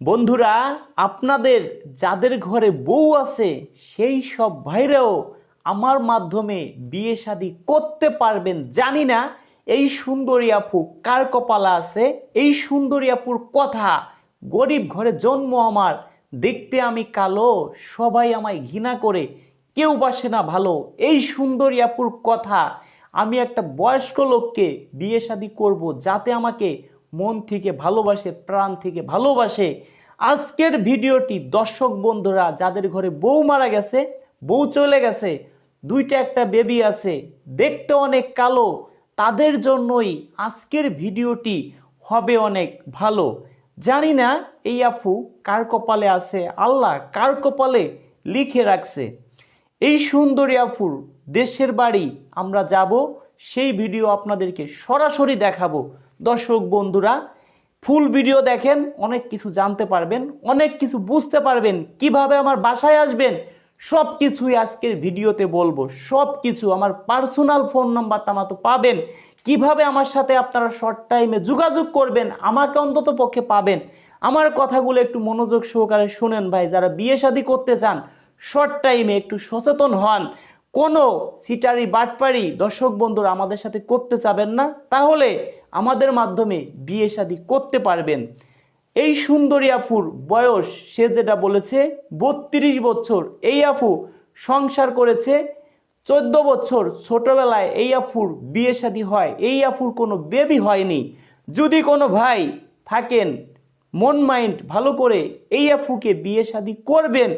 বন্ধুরা, আপনাদের যাদের ঘরে বউ আছে, সেই সব ভাইরাও আমার মাধ্যমে বিয়ে শাদী করতে পারবেন। জানি না, এই সুন্দরী আপু কার কপালা আছে? এই সুন্দরী আপুর কথা, গরিব ঘরে জন্ম আমার, দেখতে আমি কালো, সবাই আমায় ঘৃণা করে, কেউ বাসে না ভালো। এই সুন্দরী আপুর কথা, আমি একটা বয়স্ক লোককে বিয়ে শাদী করব যাতে আমাকে মন থেকে ভালোবাসে, প্রাণ থেকে ভালোবাসে। আজকের ভিডিওটি দর্শক বন্ধুরা, যাদের ঘরে বউ মারা গেছে, বউ চলে গেছে, দুইটা একটা বেবি আছে, দেখতে অনেক কালো, তাদের জন্যই আজকের ভিডিওটি হবে অনেক ভালো। জানি না এই আপু কার কপালে আছে, আল্লাহ কার কপালে লিখে রাখছে। এই সুন্দরী আপুর দেশের বাড়ি আমরা যাব, সেই ভিডিও আপনাদেরকে সরাসরি দেখাবো। দর্শক বন্ধুরা, ফুল ভিডিও দেখেন, অনেক কিছু জানতে পারবেন, অনেক কিছু বুঝতে পারবেন, কীভাবে আমার বাসায় আসবেন সব কিছুই আজকের ভিডিওতে বলব। সব কিছু আমার পার্সোনাল ফোন নাম্বার তামাতো পাবেন। কীভাবে আমার সাথে আপনারা শর্ট টাইমে যোগাযোগ করবেন, আমাকে অন্তত পক্ষে পাবেন। আমার কথাগুলো একটু মনোযোগ সহকারে শুনেন ভাই, যারা বিয়ে শাদী করতে চান শর্ট টাইমে একটু সচেতন হন। কোনো সিটারি বাটপারি দর্শক বন্ধুরা আমাদের সাথে করতে চাবেন না, তাহলে আমাদের মাধ্যমে বিয়ে শাদী করতে পারবেন। এই সুন্দরী আফুর বয়স, সে যেটা বলেছে, বত্রিশ বছর। এই আফু সংসার করেছে, চোদ্দ বছর। ছোটবেলায় এই আফুর বিয়ে শাদী হয়। এই আফুর কোনো বেবি হয়নি। যদি কোনো ভাই থাকেন, মন মাইন্ড ভালো করে এই আফুকে বিয়ে শাদী করবেন।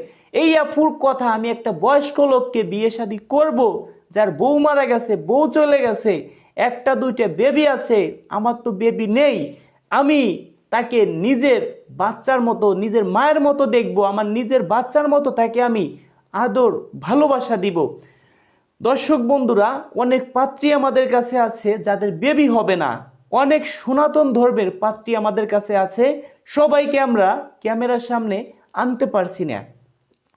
এই আফুর কথা আমি একটা বয়স্ক লোককে বিয়ে শাদী করব, যার বউ মারা গেছে, বউ চলে গেছে। একটা দুইটা বেবি আছে, আমার তো বেবি নেই। আমি তাকে নিজের বাচ্চার মতো, নিজের মায়ের মতো দেখব, আমার নিজের বাচ্চার মতো তাকে আমি আদর, ভালোবাসা দিব। দর্শক বন্ধুরা, অনেক পাত্রী আমাদের কাছে আছে যাদের বেবি হবে না। অনেক সনাতন ধর্মের পাত্রী আমাদের কাছে আছে। সবাইকে আমরা ক্যামেরার সামনে আনতে পারছি না।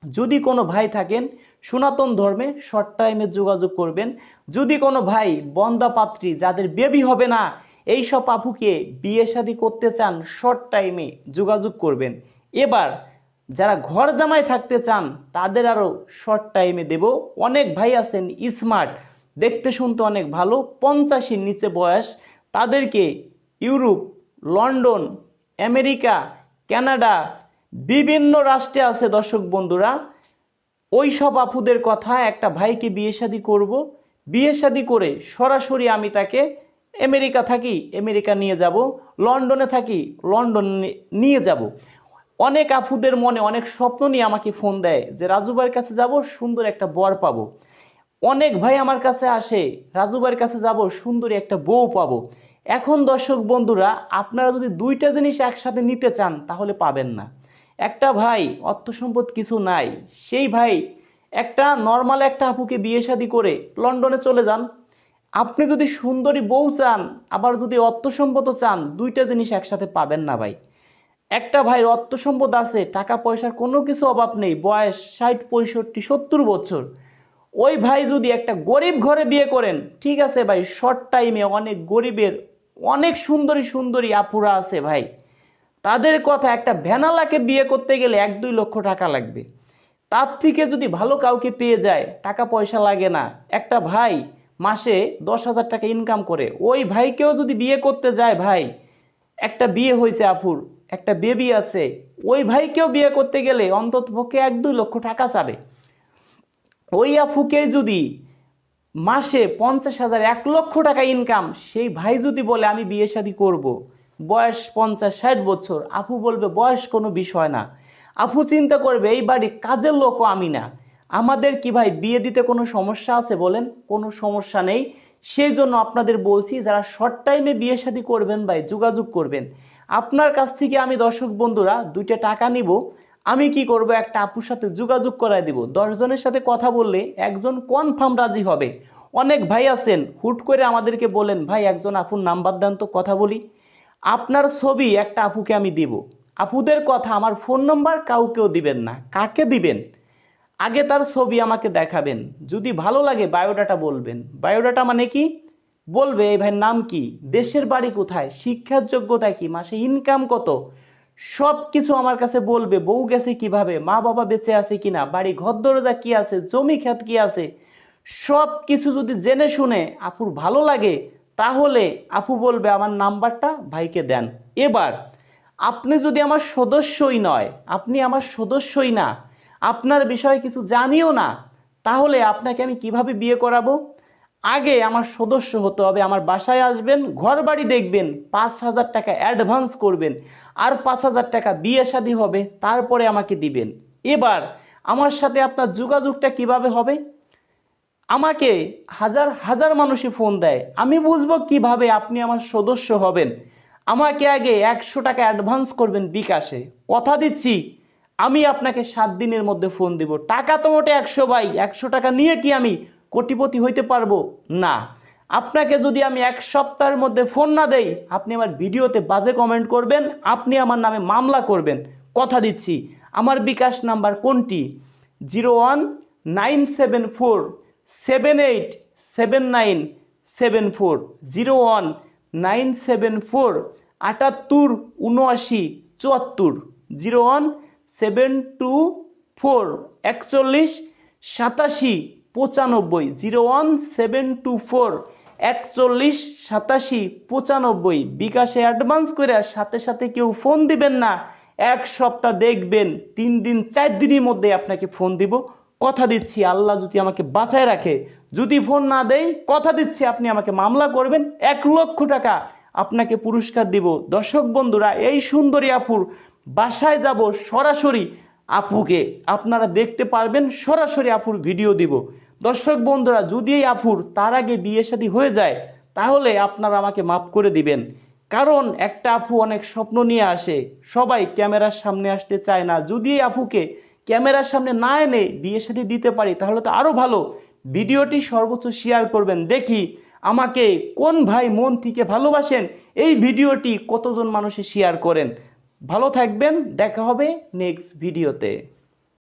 যদি কোনো ভাই থাকেন, সনাতন ধর্মে শর্ট টাইমে যোগাযোগ করবেন। যদি কোনো ভাই, বন্দা পাত্রী যাদের বেবি হবে না, এই সব আপুকে বিয়ে শাদী করতে চান শর্ট টাইমে যোগাযোগ করবেন। এবার যারা ঘর জামাই থাকতে চান, তাদের আরও শর্ট টাইমে দেব। অনেক ভাই আছেন স্মার্ট দেখতে শুনতে অনেক ভালো, পঞ্চাশের নিচে বয়স। তাদেরকে ইউরোপ, লন্ডন, আমেরিকা, কানাডা বিভিন্ন রাষ্ট্রে আছে দর্শক বন্ধুরা। ওই সব আপুদের কথা একটা ভাইকে বিয়ে শাদী করব। বিয়ে শাদী করে সরাসরি আমি তাকে আমেরিকা থাকি, আমেরিকা নিয়ে যাব। লন্ডনে থাকি, লন্ডন নিয়ে যাব। অনেক আপুদের মনে অনেক স্বপ্ন নিয়ে আমাকে ফোন দেয় যে রাজুবার কাছে যাব, সুন্দর একটা বর পাবো। অনেক ভাই আমার কাছে আসে রাজুবার কাছে যাব, সুন্দরী একটা বউ পাবো। এখন দর্শক বন্ধুরা, আপনারা যদি দুইটা জিনিস একসাথে নিতে চান, তাহলে পাবেন না। একটা ভাই, অর্থ সম্পদ কিছু নাই। সেই ভাই একটা নর্মাল একটা আপুকে বিয়ে শাদী করে লন্ডনে চলে যান। আপনি যদি সুন্দরী বউ চান, আবার যদি অর্থ সম্পদ চান, দুইটা জিনিস একসাথে পাবেন না ভাই। একটা ভাইয়ের অর্থ সম্পদ আছে, টাকা পয়সার কোনো কিছু অভাব নেই, বয়স ষাট, পঁয়ষট্টি, সত্তর বছর। ওই ভাই যদি একটা গরিব ঘরে বিয়ে করেন, ঠিক আছে ভাই শর্ট টাইমে অনেক গরিবের অনেক সুন্দরী সুন্দরী আপুরা আছে ভাই। তাদের কথা একটা ভ্যানালাকে বিয়ে করতে গেলে এক দুই লক্ষ টাকা লাগবে। তার থেকে যদি ভালো কাউকে পেয়ে যায়, টাকা পয়সা লাগে না। একটা ভাই মাসে দশ হাজার টাকা ইনকাম করে। ওই ভাইকেও যদি বিয়ে করতে যায় ভাই, একটা বিয়ে হয়েছে আফুর একটা বেবি আছে, ওই ভাইকেও বিয়ে করতে গেলে অন্তত পক্ষে এক দুই লক্ষ টাকা চাবে। ওই আফুকে যদি মাসে পঞ্চাশ হাজার, এক লক্ষ টাকা ইনকাম সেই ভাই যদি বলে, আমি বিয়ে শাদী করব। বয়স পঞ্চাশ, ষাট বছর। আপু বলবে, বয়স কোনো বিষয় না। আপু চিন্তা করবে, এই বাড়ি কাজের লোকও আমি না। আমাদের কি ভাই, বিয়ে দিতে কোনো সমস্যা আছে বলেন? কোনো সমস্যা নেই। সেই জন্য আপনাদের বলছি, যারা শর্ট টাইমে বিয়ে শাদী করবেন ভাই, যোগাযোগ করবেন। আপনার কাছ থেকে আমি দর্শক বন্ধুরা, দুইটা টাকা নিব। আমি কি করব? একটা আপুর সাথে যোগাযোগ করায় দিব। জনের সাথে কথা বললে একজন কনফার্ম রাজি হবে। অনেক ভাই আছেন, হুট করে আমাদেরকে বলেন, ভাই, একজন আপুর নাম্বার দেন তো কথা বলি। আপনার ছবি একটা আপুকে আমি দিব। আপুদের কথা, আমার ফোন নম্বর কাউকেও দিবেন না। কাকে দিবেন? আগে তার ছবি আমাকে দেখাবেন। যদি ভালো লাগে বায়োডাটা বলবেন। বায়োডাটা মানে কি? বলবে, এই ভাইয়ের নাম কি? দেশের বাড়ি কোথায়? শিক্ষার যোগ্যতা কি? মাসে ইনকাম কত? সব কিছু আমার কাছে বলবে, বউ গেছে কীভাবে? মা বাবা বেঁচে আছে কিনা? বাড়ি ঘর দরজা কি আছে? জমি ক্ষেত কি আছে? সব কিছু যদি জেনে শুনে আপুর ভালো লাগে তাহলে আপু বলবে আমার নাম্বারটা ভাইকে দেন। এবার, আপনি যদি আমার সদস্যই নয়, আপনি আমার সদস্যই না, আপনার বিষয়ে কিছু জানিও না, তাহলে আপনাকে আমি কীভাবে বিয়ে করাবো? আগে আমার সদস্য হতে হবে, আমার বাসায় আসবেন ঘর বাড়ি দেখবেন, পাঁচ হাজার টাকা অ্যাডভান্স করবেন, আর পাঁচ হাজার টাকা বিয়ে শাদী হবে, তারপরে আমাকে দিবেন। এবার, আমার সাথে আপনার যোগাযোগটা কীভাবে হবে? আমাকে হাজার হাজার মানুষই ফোন দেয়। আমি বুঝব কীভাবে আপনি আমার সদস্য হবেন। আমাকে আগে একশো টাকা অ্যাডভান্স করবেন বিকাশে। কথা দিচ্ছি, আমি আপনাকে সাত দিনের মধ্যে ফোন দিব। টাকা তো মোটে একশো বাই একশো টাকা নিয়ে কি আমি কোটিপতি হইতে পারব? না। আপনাকে যদি আমি এক সপ্তাহের মধ্যে ফোন না দেই, আপনি আমার ভিডিওতে বাজে কমেন্ট করবেন, আপনি আমার নামে মামলা করবেন। কথা দিচ্ছি, আমার বিকাশ নাম্বার কোনটি? Zero one nine seven four seven eight seven nine seven four zero one nine seven four আটাত্তর উনআশি চুয়াত্তর zero one seven two four একচল্লিশ, সাতাশি, পঁচানব্বই zero one seven two four একচল্লিশ, সাতাশি, পঁচানব্বই। বিকাশে অ্যাডভান্স করে সাথে সাথে কেউ ফোন দিবেন না। এক সপ্তাহ দেখবেন, তিন দিন, চার দিনের মধ্যে আপনাকে ফোন দিব। কথা দিচ্ছি, আল্লাহ যদি আমাকে বাঁচায় রাখে। যদি ফোন না দেয়, কথা দিচ্ছি, আপনি আমাকে মামলা করবেন। এক লক্ষ টাকা আপনাকে পুরস্কার দিব। দর্শক বন্ধুরা, এই সুন্দরী আপুর বাসায় যাব সরাসরি আপুকে। আপনারা দেখতে পারবেন, সরাসরি আপুর ভিডিও দিব। দর্শক বন্ধুরা, যদি এই আপুর তার আগে বিয়ে শাদী হয়ে যায়, তাহলে আপনারা আমাকে মাফ করে দিবেন। কারণ একটা আপু অনেক স্বপ্ন নিয়ে আসে, সবাই ক্যামেরার সামনে আসতে চায় না। যদি এই আপুকে ক্যামেরার সামনে না এনে বিয়ে সাথে দিতে পারি, তাহলে তো আরও ভালো। ভিডিওটি সর্বোচ্চ শেয়ার করবেন। দেখি আমাকে কোন ভাই মন থেকে ভালোবাসেন, এই ভিডিওটি কতজন মানুষে শেয়ার করেন। ভালো থাকবেন, দেখা হবে নেক্সট ভিডিওতে